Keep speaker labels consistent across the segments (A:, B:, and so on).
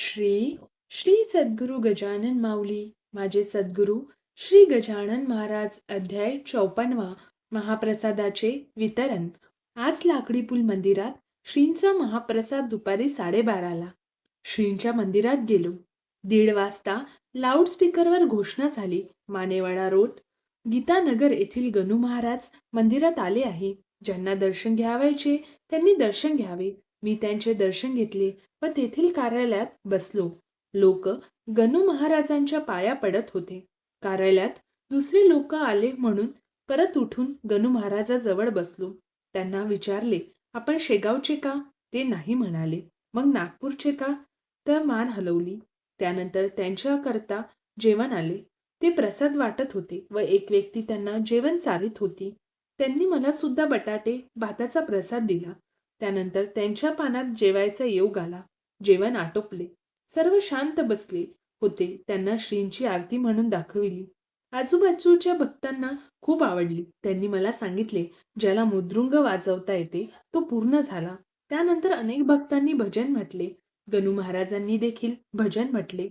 A: श्री श्री सद्गुरु गजानन माऊली माझे सद्गुरु श्री गजानन महाराज अध्याय चौपन्नवा महाप्रसादाचे वितरण. आज लाकडी पूल मंदिरात श्रींचा महाप्रसाद दुपारी साडेबाराला. श्रींच्या मंदिरात गेलो. दीड वाजता लाऊडस्पीकरवर घोषणा झाली मानेवाडा रोड गीतानगर येथील गणू महाराज मंदिरात आले आहे. ज्यांना दर्शन घ्यावायचे त्यांनी दर्शन घ्यावे. मी त्यांचे दर्शन घेतले व तेथील कार्यालयात बसलो. लोक गणू महाराजांच्या पाया पडत होते. कार्यालयात दुसरे लोक आले म्हणून परत उठून गणू महाराजाजवळ बसलो. त्यांना विचारले आपण शेगावचे का? ते नाही म्हणाले. मग नागपूरचे का? तर मान हलवली. त्यानंतर त्यांच्याकरता जेवण आले. ते प्रसाद वाटत होते व एक व्यक्ती त्यांना जेवण चालित होती. त्यांनी मला सुद्धा बटाटे भाताचा प्रसाद दिला. त्यानंतर त्यांच्या पानात जेवायचा योग आला जेवण आटोपले. सर्व शांत बसले होते. त्यांना श्रींची आरती म्हणून दाखविली. आजूबाजूच्या भक्तांना खूप आवडली. त्यांनी मला सांगितले ज्याला मुद्रुंग वाजवता येते तो पूर्ण झाला. त्यानंतर अनेक भक्तांनी भजन म्हटले. गणू महाराजांनी देखील भजन म्हटले.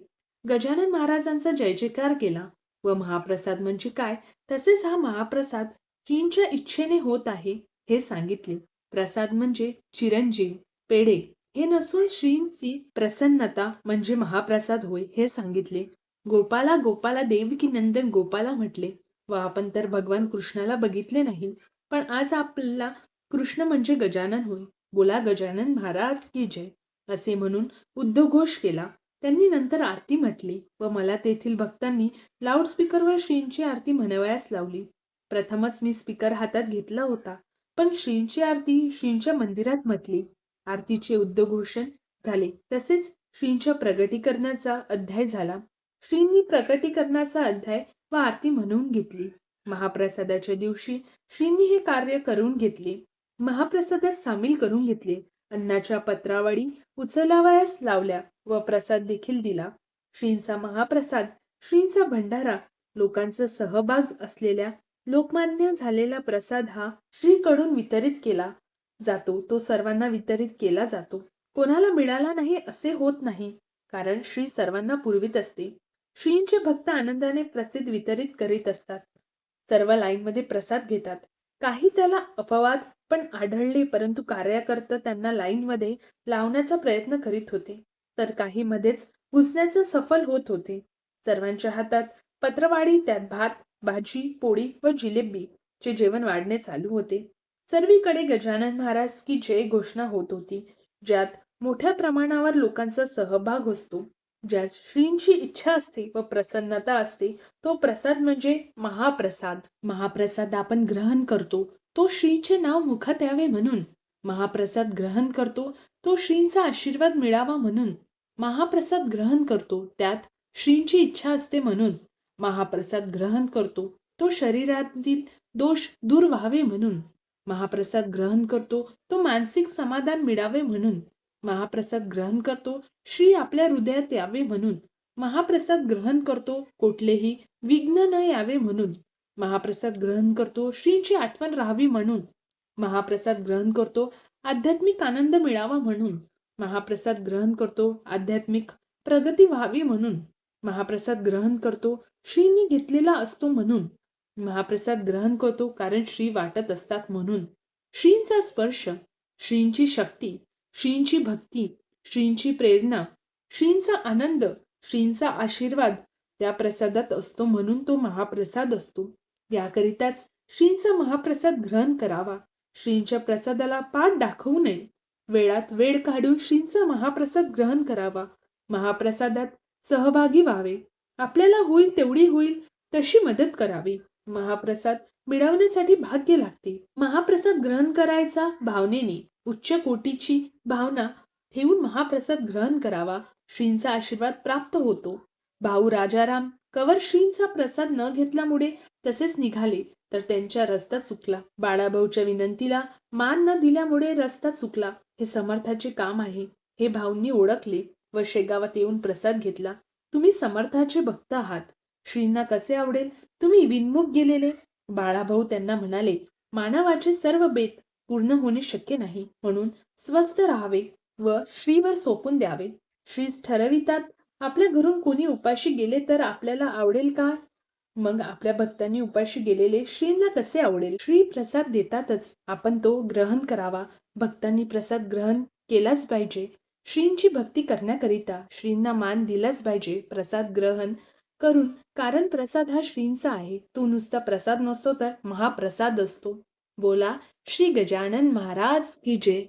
A: गजानन महाराजांचा जय जयकार केला. व महाप्रसाद म्हणजे काय? तसेच हा महाप्रसाद चीनच्या इच्छेने होत आहे हे सांगितले. प्रसाद म्हणजे चिरंजीव पेढे हे नसून श्रींची प्रसन्नता म्हणजे महाप्रसाद होय हे सांगितले. गोपाला गोपाला देवकी नंदन गोपाला म्हटले. व आपण तर भगवान कृष्णाला बघितले नाही पण आज आपल्याला कृष्ण म्हणजे गजानन होय. बोला गजानन महाराज की जय. असे म्हणून उद्घोष केला. त्यांनी नंतर आरती म्हटली व मला तेथील भक्तांनी लाऊडस्पीकरवर श्रींची आरती म्हणवयास लावली. प्रथमच मी स्पीकर हातात घेतला होता. पण श्रींची आरती श्रींच्या मंदिरात म्हटली. आरतीचे उद्घोषण झाले. तसेच श्रींच्या प्रगटीकरणाचा अध्याय झाला. श्रींनी प्रकटीकरणाचा अध्याय व आरती म्हणून घेतली. महाप्रसादाच्या दिवशी श्रींनी हे कार्य करून घेतले. महाप्रसादात सामील करून घेतले. अन्नाच्या पत्रावळी उचलावयास लावल्या व प्रसाद देखील दिला. श्रींचा महाप्रसाद श्रींचा भंडारा लोकांचा सहभाग असलेल्या लोकमान्य झालेला प्रसाद हा श्रीकडून वितरित केला जातो. तो सर्वांना वितरित केला जातो. कोणाला मिळाला नाही असे होत नाही कारण श्री सर्वांना पुरवित असते. श्रींचे भक्त आनंदाने प्रसिद्ध वितरित करीत असतात. सर्व लाईनमध्ये प्रसाद घेतात. काही त्याला अपवाद पण आढळले परंतु कार्यकर्ता त्यांना लाईनमध्ये लावण्याचा प्रयत्न करीत होते. तर काही मध्येच घुसण्याचं सफल होत होते. सर्वांच्या हातात पत्रवाडी त्यात भात भाजी पोळी व जिलेबी चे जेवण वाढणे चालू होते. सर्वीकडे गजानन महाराज की जय घोषणा होत होती. ज्यात मोठ्या प्रमाणावर लोकांचा सहभाग असतो. ज्यात श्रींची इच्छा असते व प्रसन्नता असते तो प्रसाद म्हणजे महाप्रसाद. महाप्रसाद आपण ग्रहण करतो तो श्रीचे नाव मुखात यावे म्हणून. महाप्रसाद ग्रहण करतो तो श्रींचा आशीर्वाद मिळावा म्हणून. महाप्रसाद ग्रहण करतो त्यात श्रींची इच्छा असते म्हणून. महाप्रसाद ग्रहण करतो. तो शरीरातील दोष दूर व्हावे म्हणून. महाप्रसाद ग्रहण करतो. तो मानसिक समाधान मिळावे म्हणून. महाप्रसाद ग्रहण करतो. श्री आपल्या हृदयात यावे म्हणून. महाप्रसाद ग्रहण करतो. कुठलेही विघ्न न यावे म्हणून. महाप्रसाद ग्रहण करतो. श्रींची आठवण राहावी म्हणून. महाप्रसाद ग्रहण करतो. आध्यात्मिक आनंद मिळावा म्हणून. महाप्रसाद ग्रहण करतो. आध्यात्मिक प्रगती व्हावी म्हणून. महाप्रसाद ग्रहण करतो श्रींनी घेतलेला असतो म्हणून. महाप्रसाद ग्रहण करतो कारण श्री वाटत असतात म्हणून. श्रींचा स्पर्श श्रींची शक्ती श्रींची भक्ती श्रींची प्रेरणा श्रींचा आनंद श्रींचा आशीर्वाद त्या प्रसादात असतो म्हणून तो महाप्रसाद असतो. याकरिताच श्रींचा महाप्रसाद ग्रहण करावा. श्रींच्या प्रसादाला पाठ दाखवू नये. वेळात वेळ काढून श्रींचा महाप्रसाद ग्रहण करावा. महाप्रसादात सहभागी व्हावे. आपल्याला होईल तेवढी होईल तशी मदत करावी. महाप्रसाद मिळवण्यासाठी भाग्य लागते. महाप्रसाद ग्रहण करायचा भावनेने उच्च कोटीची भावना ठेवून महाप्रसाद ग्रहण करावा श्रींचा आशीर्वाद प्राप्त होतो. भाऊ राजाराम कवर श्रींचा प्रसाद न घेतल्यामुळे तसेच निघाले तर त्यांच्या रस्ता चुकला. बाळाभाऊच्या विनंतीला मान न दिल्यामुळे रस्ता चुकला. हे समर्थाचे काम आहे. हे भाऊंनी ओळखले. व शेगावात येऊन प्रसाद घेतला. तुम्ही समर्थाचे भक्त आहात. श्रींना कसे आवडेल? तुम्ही विनमुख गेलेले. बाळाभाऊ त्यांना म्हणाले मानवाचे सर्व बेत पूर्ण होणे शक्य नाही. म्हणून स्वस्थ राहावे व श्रीवर सोपून द्यावे. श्रीस ठरवितात आपल्या घरून कोणी उपाशी गेले तर आपल्याला आवडेल का? मग आपल्या भक्तांनी उपाशी गेलेले श्रींना कसे आवडेल? श्री प्रसाद देतातच. आपण तो ग्रहण करावा. भक्तांनी प्रसाद ग्रहण केलाच पाहिजे. श्रींची भक्ती करण्याकरिता श्रींना मान दिलाच पाहिजे प्रसाद ग्रहण करून. कारण प्रसाद हा श्रींचा आहे. तो नुसता प्रसाद नसतो तर महाप्रसाद असतो. बोला श्री गजानन महाराज की जय.